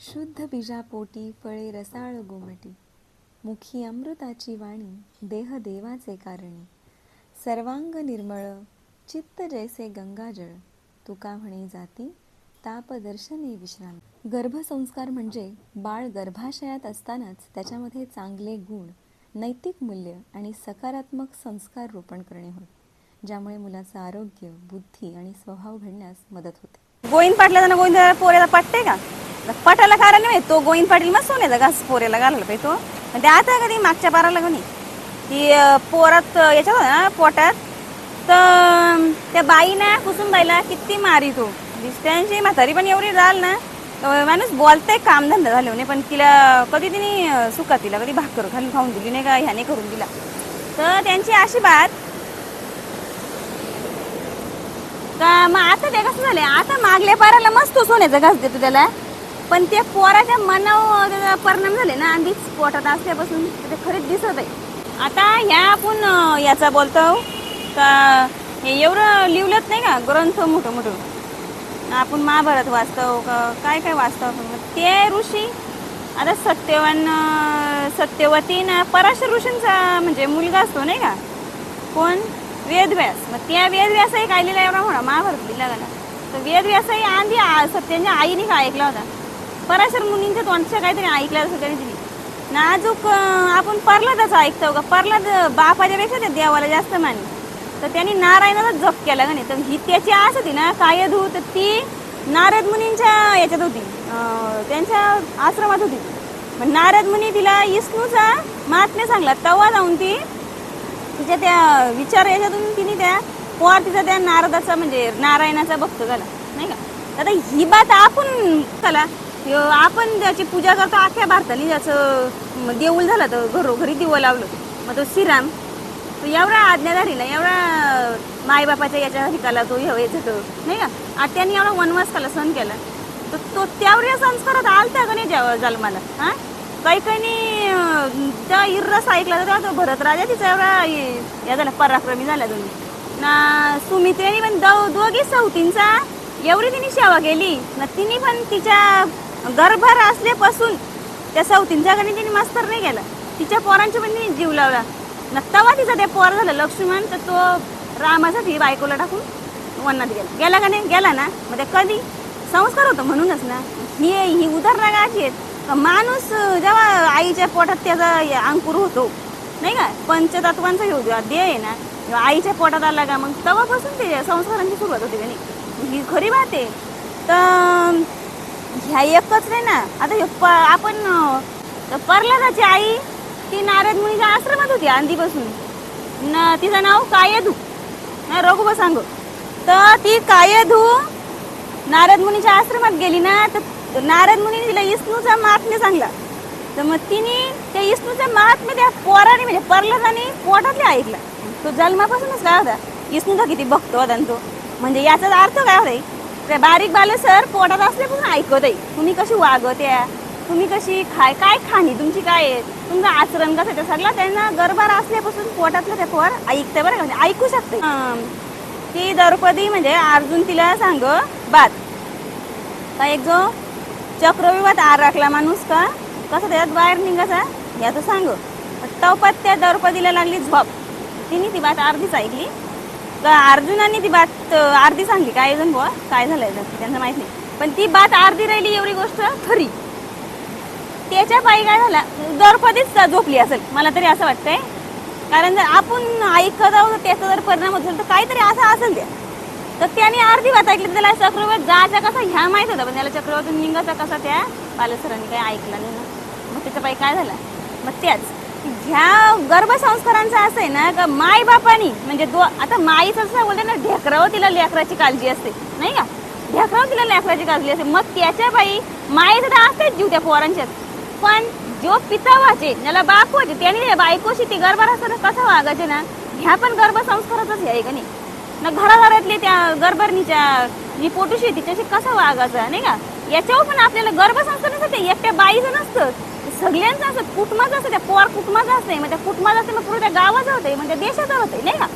शुद्ध बीजापोटी फळे रसाळ गोमटी. मुखी अमृताची वाणी देह देवाचे कारणी. सर्वांग निर्मळ चित्त जैसे गंगाजळ. तुका म्हणे जाती तापदर्शने विश्रांती. गर्भसंस्कार म्हणजे बाळ गर्भाशयात असतानाच त्याच्यामध्ये चांगले गुण नैतिक मूल्य आणि सकारात्मक संस्कार रोपण करणे होय ज्यामुळे मुलाचं आरोग्य बुद्धी आणि स्वभाव घडण्यास मदत होते. गोविंद पाटलाचा गोविंद पोऱ्याला पटते का? पटायला कारण नाही तो गोविंद पाटील मग सोन्याचा घास पोऱ्याला घालायला पाहिजे तो. पण ते आता कधी मागच्या पाराला कोणी? ती पोरात याच्यात होता ना पोटात? तर त्या बाईना कुसुमबाईला किती मारी तो. त्यांची म्हातारी पण एवढी जाल ना. तर माणूस बोलते कामधंदा झाले म्हणे पण तिला कधी तिने सुका तिला कधी भाकर खाली खाऊन दिली नाही का ह्याने करून दिला. तर त्यांची अशी बात. का मग आता ते कसं झालंय? आता मागल्या पाराला मस्त सोन्याचा घास देतो त्याला. पण ते पोराच्या मनावर त्याचा परिणाम झाले ना. आधीच पोटात असल्यापासून ते खरेच दिसत आहे. आता ह्या आपण याचा बोलतो का हे एवढं लिवलंच नाही का? ग्रंथ मोठं मोठं. आपण महाभारत वाचतो का काय काय वाचतो आपण? ते ऋषी आता सत्यवान अं, सत्यवती ना पराशर ऋषींचा म्हणजे मुलगा असतो नाही का? कोण? वेदव्यास. मग त्या वेदव्यासही काय लिहिला एवढा म्हणा महाभारत लिहिला गेला. तर वेदव्यासही आधी सत्यांच्या आईने काय ऐकला होता. पराशर मुनींच्या तोंडच्या काहीतरी ऐकलं असं तरी. दिली नाजूक आपण परलादाच ऐकतो का? परलाद बापाच्या पेक्षा त्या देवाला जास्त माने. तर त्यांनी नारायणाचा जप केला का नाही? तर ही त्याची आस होती ना काय धू तर ती नारद मुनींच्या याच्यात होती. त्यांच्या आश्रमात होती. मग नारद मुनी तिला विष्णूचा महात्म्य सांगला. तेव्हा जाऊन ती तिच्या त्या विचार याच्यातून तिने त्या पोर तिचा त्या नारदाचा म्हणजे नारायणाचा भक्त झाला. नाही का? आता ही बात आपण चला ह्यो आपण ज्याची पूजा करतो आख्या भारताने ज्याचं देऊळ झालं तर घरोघरी दिवं लावलं मग तो श्रीराम तो एवढा आज्ञाधारी ना एवढा मायबापाच्या याच्या ठिकाला तो याचा तो नाही का? आता त्यांनी एवढा वनवास केला सण केला. तर तो तेवढ्या संस्कारात आलता का नाही जेव्हा जन्माला हा? काही काही त्या इर्रस ऐकला तर तो भरत राजा तिचा एवढा हे- या झाला पराक्रमी झाला तुम्ही ना सुमित्रेने पण दो दोघी सौतींचा एवढी तिने सेवा केली. ना तिने पण तिच्या गर्भार असल्यापासून त्या सवतींच्याकडे तिने मास्तर नाही गेला तिच्या पोरांच्या पण तिने जीव लावला. ना तेव्हा तिचा ते पोर झाला लक्ष्मण तर तो रामासाठी बायकोला टाकून वनात गेला. गेला का नाही? गेला ना. मग ते कधी? संस्कार होतो म्हणूनच ना. ही ही उदाहरणं आहेत. माणूस जेव्हा आईच्या पोटात त्याचा अंकुर होतो नाही का? पंचतत्वांचा घेऊ द्या देह आहे ना आईच्या पोटात आला का मग तेव्हापासून ते संस्कारांची सुरुवात होते का नाही? ही खरी बात आहे. तर ह्या एकच नाही ना. आता हे प आपण अं, आई ती नारद मुनीच्या आश्रमात होती आधीपासून. न तिचं नाव कायधू. ना रघुबा सांगू. तर ती कायधू नारद मुनीच्या आश्रमात गेली ना तर नारद मुनी तिला विष्णूचा महात्म्य सांगला. तर मग तिने त्या विष्णूचा महात्म्य त्या पोराने म्हणजे प्रल्हादाने पोटातले ऐकला. तो जन्मापासूनच काय होता. विष्णूचा किती भक्त होता तो. म्हणजे याचा अर्थ काय होता? ते बारीक बाले सर. पोटात असल्यापासून ऐकत आहे. तुम्ही कशी वागत या तुम्ही कशी खाय काय खाणी? तुमची काय आहे? तुमचं आचरण कसं ते सगळं त्यांना गरबार असल्यापासून पोटातलं ते पोर ऐकते बरं का? म्हणजे ऐकू शकते ती द्रौपदी म्हणजे अर्जुन तिला सांग बात का एक जो चक्रव्यूहात आर राखला माणूस का? कसं त्याच्यात बाहेर निघायचा? याचं सांग. टवपात त्या द्रौपदीला लागली झोप. तिने ती बात अर्धीच ऐकली. अर्जुनाने ती बात अर्धी सांगली. काय जण बुवा? काय झालंय? त्यांना माहीत नाही. पण ती बात अर्धी राहिली एवढी गोष्ट खरी. त्याच्या पायी काय झाला? द्रौपदीच झोपली असेल. मला तरी असं वाटतंय. कारण जर आपण ऐकत आहोत त्याचा जर परिणाम होत असेल तर काहीतरी असं असेल त्या तर त्याने अर्धी बात ऐकली त्याला चक्रवर्त जायचा कसा? ह्या माहीत होता. पण त्याला चक्रवर्तून निघायचा कसा त्या? बालसरांनी काही ऐकला नाही ना. मग त्याच्या पायी काय झाला? मग त्याच. ह्या गर्भसंस्कारांचं असं आहे ना का माय बापानी म्हणजे दो आता माईचं असं बोलते ना ढेकराव तिला लेकराची काळजी असते नाही का? ढेकराव तिला लेकराची काळजी असते. मग त्याच्या बाई माईचं तर असतेच जीव त्या पोरांच्यात. पण जो पिता व्हायचे ज्याला बाप व्हायचे त्याने बायकोशी ती गर्भार असताना कसं वागायचे ना ह्या पण गर्भसंस्काराचाच आहे का नाही? ना घराघरातले त्या गर्भरणीच्या जी पोटूशी तिच्याशी कसं वागायचं नाही का? याच्यावर पण आपल्याला गर्भसंस्कार नसतं ते एकट्या बाईचं नसतं. सगळ्यांचं असं कुटुंबाचं असतं त्या पोर कुटुंबाचं असते मग त्या कुटुंबाचं असते मग पुढे त्या गावाचं होते म्हणजे देशाचं होते नाही का?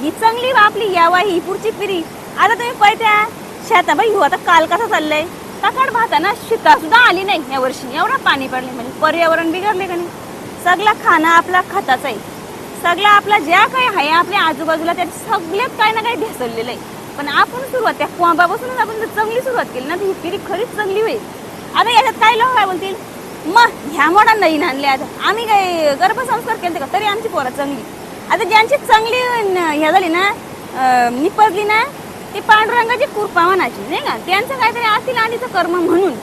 ही चांगली आपली यावा ही पुढची पिढी. आता तुम्ही पळत्या शेता बाई हो आता काल कसा चाललंय? सकाळ भाताना शिका सुद्धा आली नाही या वर्षी. एवढं पाणी पडले म्हणजे पर्यावरण बिघडले का नाही? सगळा खाणं आपला खताचा आहे. सगळा आपला ज्या काही आहे आपल्या आजूबाजूला त्या सगळ्यात काही ना काही ढेसळलेलं आहे. पण आपण सुरुवात त्या कोंबापासूनच आपण जर चांगली सुरुवात केली ना तर ही पिढी खरीच चांगली होईल. आता याच्यात काय लोक काय बोलतील? मग ह्या मोडा नाही आणले आता आम्ही काय गर्भसंस्कार केले का? तरी आमची पोरं चांगली. आता ज्यांची चांगली ह्या झाली ना निपजली ना ती पांडुरंगाची कृपा म्हणायची नाही का? त्यांचं काहीतरी असतील आधीचं कर्म म्हणून.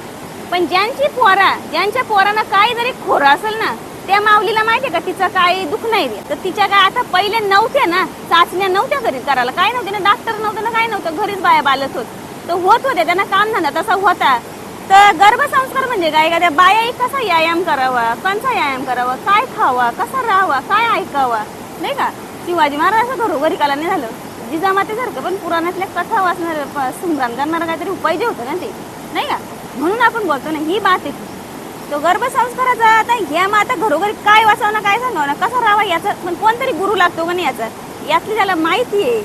पण ज्यांची पोरा ज्यांच्या पोरांना काही जरी खोरं असेल ना त्या माऊलीला माहितीये का? तिचं काही दुःख नाही रे. तर तिच्या काय आता पहिले नव्हत्या ना चाचण्या नव्हत्या घरीच करायला. काय नव्हते ना डॉक्टर नव्हतं ना काय नव्हतं. घरीच बाया बालत होत. तर होत होते त्यांना काम धंदा तसा होता. तर गर्भसंस्कार म्हणजे काय? का त्या बाया कसा व्यायाम करावा? कोणचा व्यायाम करावा? काय खावा? कसा राहावा? काय ऐकावा? नाही का? शिवाजी महाराजांचं घरोघरी काला नाही झालं जिजामातेसारखं पण पुराणातल्या कथा वाचणार प- करणारा करणारं काहीतरी उपाय जे होतं ना ते. नाही का? म्हणून आपण बोलतो ना ही बात आहे. तो गर्भसंस्काराचा आता ह्या मग आता घरोघरी काय वाचावं ना काय सांगावं ना कसा राहावा याचा? पण कोणतरी गुरु लागतो का नाही याचा? यातली त्याला माहिती आहे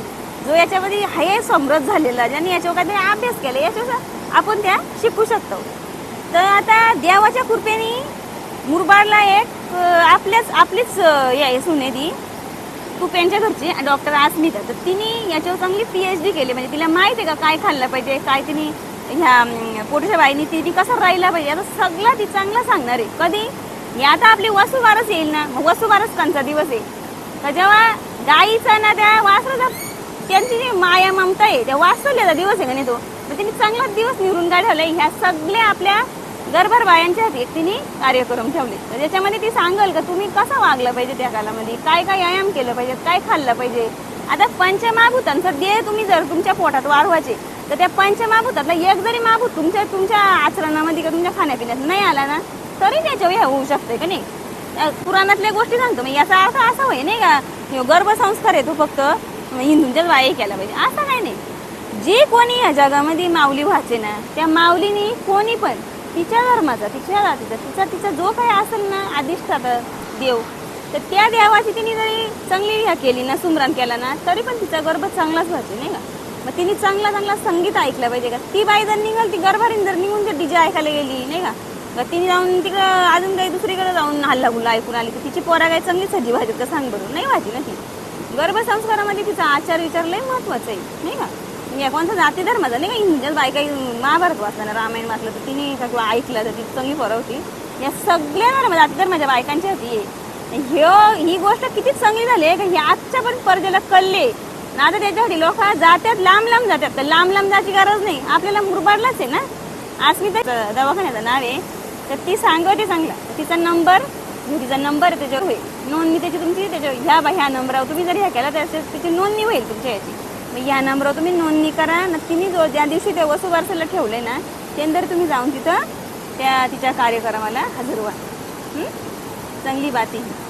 जो याच्यामध्ये हाय समृद्ध झालेला ज्यांनी याच्यावर काहीतरी अभ्यास केला याच्यावर आपण त्या शिकू शकतो. तर आता देवाच्या कृपेने मुरबाडला एक आपल्याच आपलीच हे आहे सुने ती कुपेंच्या घरची डॉक्टर अस्मिता तर तिने याच्यावर चांगली पीएच डी केली. म्हणजे तिला माहिती आहे का काय खाल्लं पाहिजे काय तिने ह्या पोटीच्या बाईनी तिने कसं राहिला पाहिजे? आता सगळं ती चांगलं सांगणार आहे. कधी? हे आता आपली वसुबारस येईल ना? मग वसुबारस त्यांचा दिवस आहे. तर जेव्हा गाईचा ना त्या वासराचा त्यांची जी माया ममता आहे त्या वाचवल्याचा दिवस आहे का नाही तो? मग त्यांनी चांगलाच दिवस निवडून काढवलाय ह्या सगळ्या आपल्या गर्भर बायांच्या हाती तिने कार्यक्रम ठेवले. तर त्याच्यामध्ये ती सांगल का तुम्ही कसं वागलं पाहिजे त्या कालामध्ये? काय काय व्यायाम केलं पाहिजे? काय खाल्लं पाहिजे? आता पंचमहाभूतांचं देह तुम्ही जर तुमच्या पोटात वाढवायचे तर त्या पंचमहाभूतातला एक जरी महाभूत तुमच्या तुमच्या आचरणामध्ये किंवा तुमच्या खाण्यापिण्यात नाही आला ना तरी त्याच्या हे होऊ शकते का नाही? पुराणातल्या गोष्टी सांगतो मग याचा अर्थ असा होय नाही का? गर्भसंस्कार गर्भसंस्कार येतो फक्त हिंदूंच्याच बाई केला पाहिजे. असं काय नाही. जे कोणी या जगामध्ये माऊली व्हायचे ना त्या माऊलीने कोणी पण तिच्या धर्माचा तिच्या जातीचा तिचा तिचा जो काही असेल ना अधिष्ठाता देव तर त्या देवाची तिने जरी चांगली ह्या केली ना सुमरण केला ना तरी पण तिचा गर्भ चांगलाच व्हायचे नाही का? मग तिने चांगला चांगला संगीत ऐकलं पाहिजे का? ती बाई जर निघाल ती गर्भारीन जर निघून जर डीजे ऐकायला गेली नाही का? मग तिने जाऊन तिकडं अजून काही दुसरीकडे जाऊन हल्ला गुल्ला ऐकून आली तर तिची पोरा काही चांगली सजी व्हायची का सांग बरोबर नाही व्हायची ना ती? गर्भसंस्कारामध्ये तिचा आचार विचार लय महत्त्वाचा आहे नाही का? या कोणता जाती धर्माचा? नाही का हिंदूच्याच बायका महाभारत वाचलं ना रामायण वाचलं तर तिने का ऐकलं तर ती चांगली बरं होती या सगळ्या धर्म जाती धर्माच्या बायकांची होती ह्यो ही गोष्ट किती चांगली झाली आहे का ही आजच्या पण परजेला कळले. ना आता त्याच्यासाठी लोक जात्यात लांब लांब जातात तर लांब लांब जायची गरज नाही. आपल्याला मुरबाडलाच आहे ना. आज मी अस्मिता दवाखान्याचं नाव आहे. तर ती सांगते चांगला. तिचा नंबर तिचा नंबर त्याच्यावर होईल. नोंदणी त्याची तुमची त्याच्यावर ह्या बा ह्या नंबरावर तुम्ही जर ह्या केला तर त्याची नोंदणी होईल तुमच्या याची. मग नंबरवर तुम्ही नोंदणी करा. न तिने जो ज्या दिवशी ते वसुबारसाला ठेवले ना त्यानंतर तुम्ही जाऊन तिथं त्या तिच्या कार्यक्रमाला हजर व्हा. चांगली बात आहे ही.